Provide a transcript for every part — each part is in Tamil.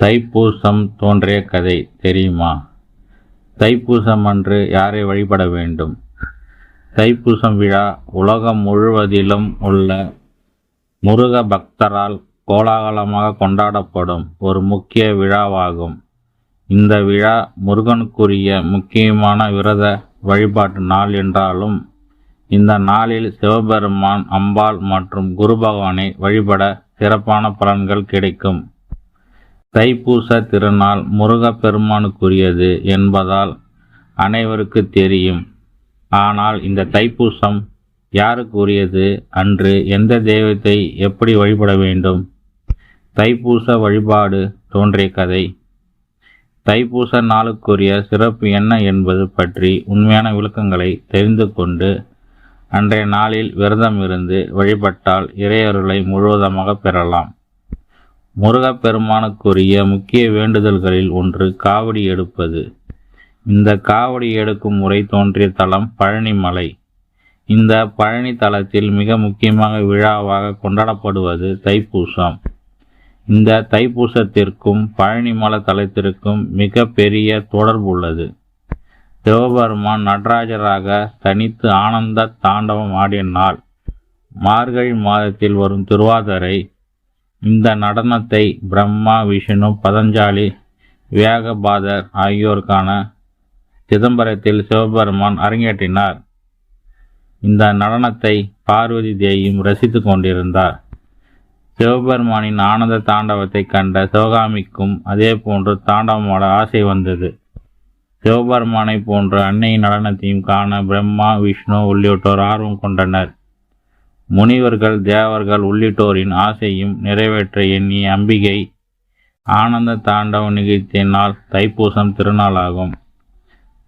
தைப்பூசம் தோன்றிய கதை தெரியுமா? தைப்பூசம் அன்று யாரை வழிபட வேண்டும்? தைப்பூசம் விழா உலகம் முழுவதிலும் உள்ள முருக பக்தரால் கோலாகலமாக கொண்டாடப்படும் ஒரு முக்கிய விழாவாகும். இந்த விழா முருகனுக்குரிய முக்கியமான விரத வழிபாட்டு நாள் என்றாலும் இந்த நாளில் சிவபெருமான் அம்பாள் மற்றும் குரு பகவானை வழிபட சிறப்பான பலன்கள் கிடைக்கும். தைப்பூச திருநாள் முருகப்பெருமானுக்குரியது என்பதால் அனைவருக்கு தெரியும். ஆனால் இந்த தைப்பூசம் யாருக்குரியது அன்று எந்த தெய்வத்தை எப்படி வழிபட வேண்டும்? தைப்பூச வழிபாடு தோன்றிய கதை. தைப்பூச நாளுக்குரிய சிறப்பு என்ன என்பது பற்றி உண்மையான விளக்கங்களை தெரிந்து கொண்டு அன்றைய நாளில் விரதம் இருந்து வழிபட்டால் இறையருளை முழுவதமாக பெறலாம். முருகப்பெருமானுக்குரிய முக்கிய வேண்டுதல்களில் ஒன்று காவடி எடுப்பது. இந்த காவடி எடுக்கும் முறை தோன்றிய தலம் பழனிமலை. இந்த பழனி தலத்தில் மிக முக்கியமாக விழாவாக கொண்டாடப்படுவது தைப்பூசம். இந்த தைப்பூசத்திற்கும் பழனிமலை தலத்திற்கும் மிக பெரிய தொடர்பு உள்ளது சிவபெருமான் நடராஜராக தனித்து ஆனந்த தாண்டவம் ஆடிய நாள் மார்கழி மாதத்தில் வரும் திருவாதிரை இந்த நடனத்தை பிரம்மா விஷ்ணு பதஞ்சாலி வியாகபாதர் ஆகியோருக்கான சிதம்பரத்தில் சிவபெருமான் அரங்கேற்றினார். இந்த நடனத்தை பார்வதி தேவியும் ரசித்து கொண்டிருந்தார். சிவபெருமானின் ஆனந்த தாண்டவத்தை கண்ட சிவகாமிக்கும் அதே போன்று தாண்டவமாட ஆசை வந்தது. சிவபெருமானை போன்ற அன்னையின் நடனத்தையும் காண பிரம்மா விஷ்ணு உள்ளிட்டோர் ஆர்வம் கொண்டனர். முனிவர்கள் தேவர்கள் உள்ளிட்டோரின் ஆசையும் நிறைவேற்ற எண்ணிய அம்பிகை ஆனந்த தாண்டவம் நிகழ்த்திய நாள் தைப்பூசம் திருநாளாகும்.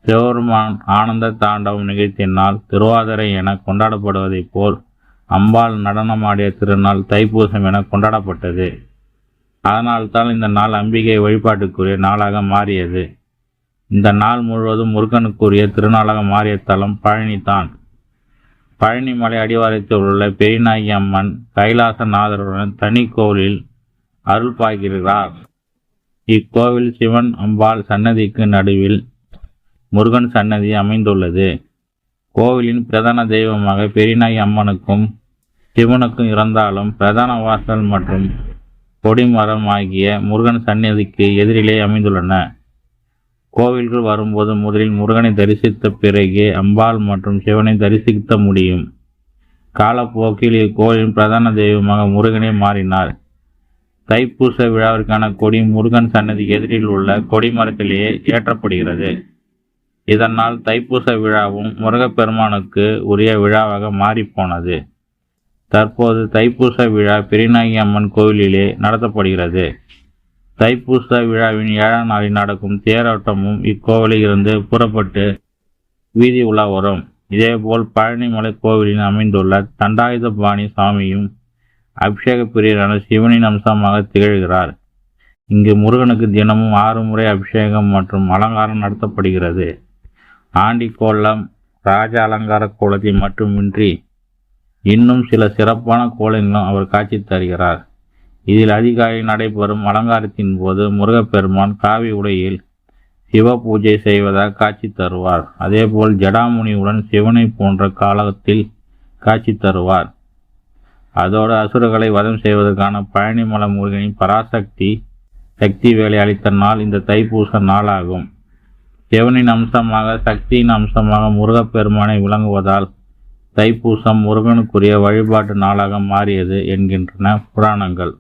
சிவபெருமான் ஆனந்த தாண்டவம் நிகழ்த்திய நாள் திருவாதிரை என கொண்டாடப்படுவதைப் போல் அம்பாள் நடனமாடிய திருநாள் தைப்பூசம் என கொண்டாடப்பட்டது. அதனால்தான் இந்த நாள் அம்பிகை வழிபாட்டுக்குரிய நாளாக மாறியது. இந்த நாள் முழுவதும் முருகனுக்குரிய திருநாளாக மாறிய தலம் பழனிதான். பழனிமலை அடிவாரத்தில் உள்ள பெரியநாயகி அம்மன் கைலாசநாதருடன் தனி கோவிலில் அருள் பாய்கிறார். இக்கோவில் சிவன் அம்பாள் சன்னதிக்கு நடுவில் முருகன் சன்னதி அமைந்துள்ளது. கோவிலின் பிரதான தெய்வமாக பெரியநாயகி அம்மனுக்கும் சிவனுக்கும் இருந்தாலும் பிரதான வாசல் மற்றும் கொடிமரம் ஆகிய முருகன் சன்னதிக்கு எதிரிலே அமைந்துள்ளன. கோவில்கள் வரும்போது முதலில் முருகனை தரிசித்த பிறகே அம்பாள் மற்றும் சிவனை தரிசிக்க முடியும். காலப்போக்கில் இக்கோவிலின் பிரதான தெய்வமாக முருகனே மாறினார். தைப்பூச விழாவிற்கான கொடி முருகன் சன்னதி எதிரில் உள்ள கொடிமரத்திலேயே ஏற்றப்படுகிறது. இதனால் தைப்பூச விழாவும் முருகப்பெருமானுக்கு உரிய விழாவாக மாறிப்போனது. தற்போது தைப்பூச விழா பெரியநாயகி அம்மன் கோவிலிலே நடத்தப்படுகிறது. தைப்பூச விழாவின் ஏழாம் நாளில் நடக்கும் தேரோட்டமும் இக்கோவிலில் இருந்து புறப்பட்டு வீதி உலா வரும். இதேபோல் பழனிமலை கோவிலில் அமைந்துள்ள தண்டாயுதபாணி சாமியும் அபிஷேக பிரியரான சிவனின் அம்சமாக திகழ்கிறார். இங்கு முருகனுக்கு தினமும் ஆறு முறை அபிஷேகம் மற்றும் அலங்காரம் நடத்தப்படுகிறது. ஆண்டி கோலம் ராஜ அலங்கார கோலத்தை மட்டுமின்றி இன்னும் சில சிறப்பான கோலங்களும் அவர் காட்சி தருகிறார். இதில் அதிகாலை நடைபெறும் அலங்காரத்தின் போது முருகப்பெருமான் காவி உடையில் சிவ பூஜை செய்வதாக காட்சி தருவார். அதேபோல் ஜடாமுனியுடன் சிவனை போன்ற காலத்தில் காட்சி தருவார். அதோடு அசுரர்களை வதம் செய்வதற்கான பழனிமலை முருகனின் பராசக்தி சக்தி வேலை அளித்த நாள் இந்த தைப்பூச நாளாகும். சிவனின் அம்சமாக சக்தியின் அம்சமாக முருகப்பெருமானை விளங்குவதால் தைப்பூசம் முருகனுக்குரிய வழிபாட்டு நாளாக மாறியது என்கின்றன புராணங்கள்.